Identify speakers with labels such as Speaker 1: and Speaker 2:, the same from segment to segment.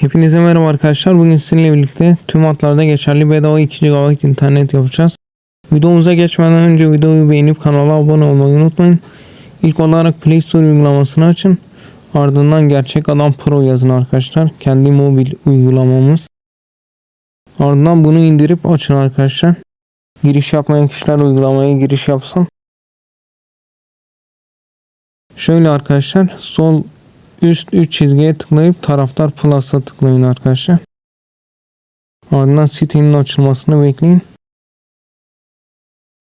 Speaker 1: Hepinize merhaba arkadaşlar. Bugün sizinle birlikte tüm hatlarda geçerli bedava 2 GB internet yapacağız. Videomuza geçmeden önce videoyu beğenip kanala abone olmayı unutmayın. İlk olarak Play Store uygulamasını açın. Ardından Gerçek Adam Pro yazın arkadaşlar. Kendi mobil uygulamamız. Ardından bunu indirip açın arkadaşlar. Giriş yapmayan kişiler uygulamaya giriş yapsın. Şöyle arkadaşlar sol üst 3 çizgiye tıklayıp taraftar plus'a tıklayın arkadaşlar. Ardından sitenin açılmasını bekleyin.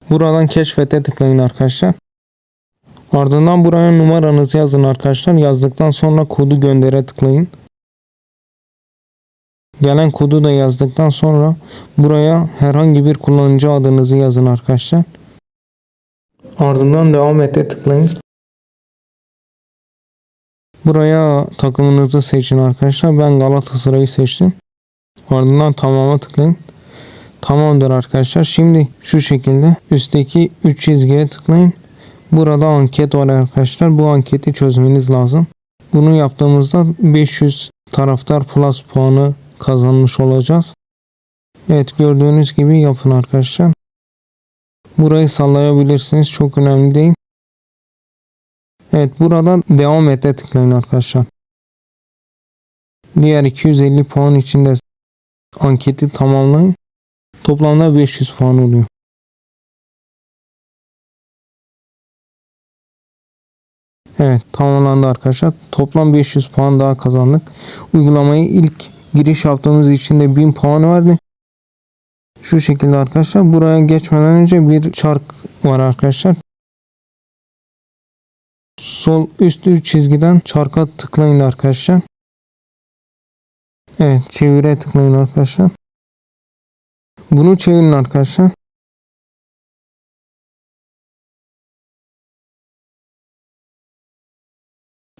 Speaker 1: Buradan keşfete tıklayın arkadaşlar. Ardından buraya numaranızı yazın arkadaşlar. Yazdıktan sonra kodu göndere tıklayın. Gelen kodu da yazdıktan sonra buraya herhangi bir kullanıcı adınızı yazın arkadaşlar. Ardından devam ete tıklayın. Buraya takımınızı seçin arkadaşlar. Ben Galatasaray'ı seçtim. Ardından tamama tıklayın. Tamamdır arkadaşlar. Şimdi şu şekilde üstteki 3 çizgiye tıklayın. Burada anket var arkadaşlar. Bu anketi çözmeniz lazım. Bunu yaptığımızda 500 taraftar plus puanı kazanmış olacağız. Evet gördüğünüz gibi yapın arkadaşlar. Burayı sallayabilirsiniz. Çok önemli değil. Evet buradan devam ete tıklayın arkadaşlar. Diğer 250 puan içinde anketi tamamlayın. Toplamda 500 puan oluyor. Evet tamamlandı arkadaşlar. Toplam 500 puan daha kazandık. Uygulamayı ilk giriş yaptığımız için de 1000 puan verdi. Şu şekilde arkadaşlar. Buraya geçmeden önce bir çark var arkadaşlar. Sol üst çizgiden çarka tıklayın arkadaşlar. Evet çevire tıklayın arkadaşlar. Bunu çevirin arkadaşlar.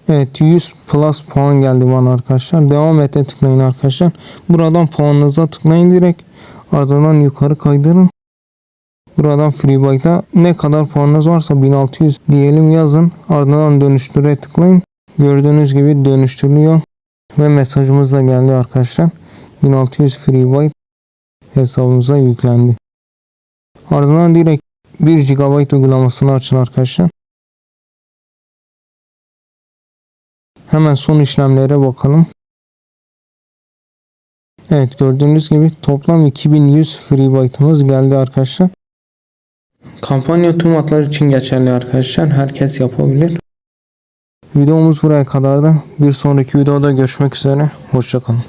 Speaker 1: Evet 100 plus puan geldi bana arkadaşlar. Devam ete tıklayın arkadaşlar. Buradan puanınıza tıklayın direkt. Ardından yukarı kaydırın. Buradan FreeBuy'da ne kadar puanınız varsa 1600 diyelim yazın. Ardından dönüştüre tıklayın. Gördüğünüz gibi dönüştürülüyor. Ve mesajımız da geldi arkadaşlar. 1600 FreeBuy hesabımıza yüklendi. Ardından direkt 1 GB uygulamasını açın arkadaşlar. Hemen son işlemlere bakalım. Evet gördüğünüz gibi toplam 2100 FreeByte'ımız geldi arkadaşlar. Kampanya tüm hatlar için geçerli arkadaşlar. Herkes yapabilir. Videomuz buraya kadardı. Bir sonraki videoda görüşmek üzere. Hoşçakalın.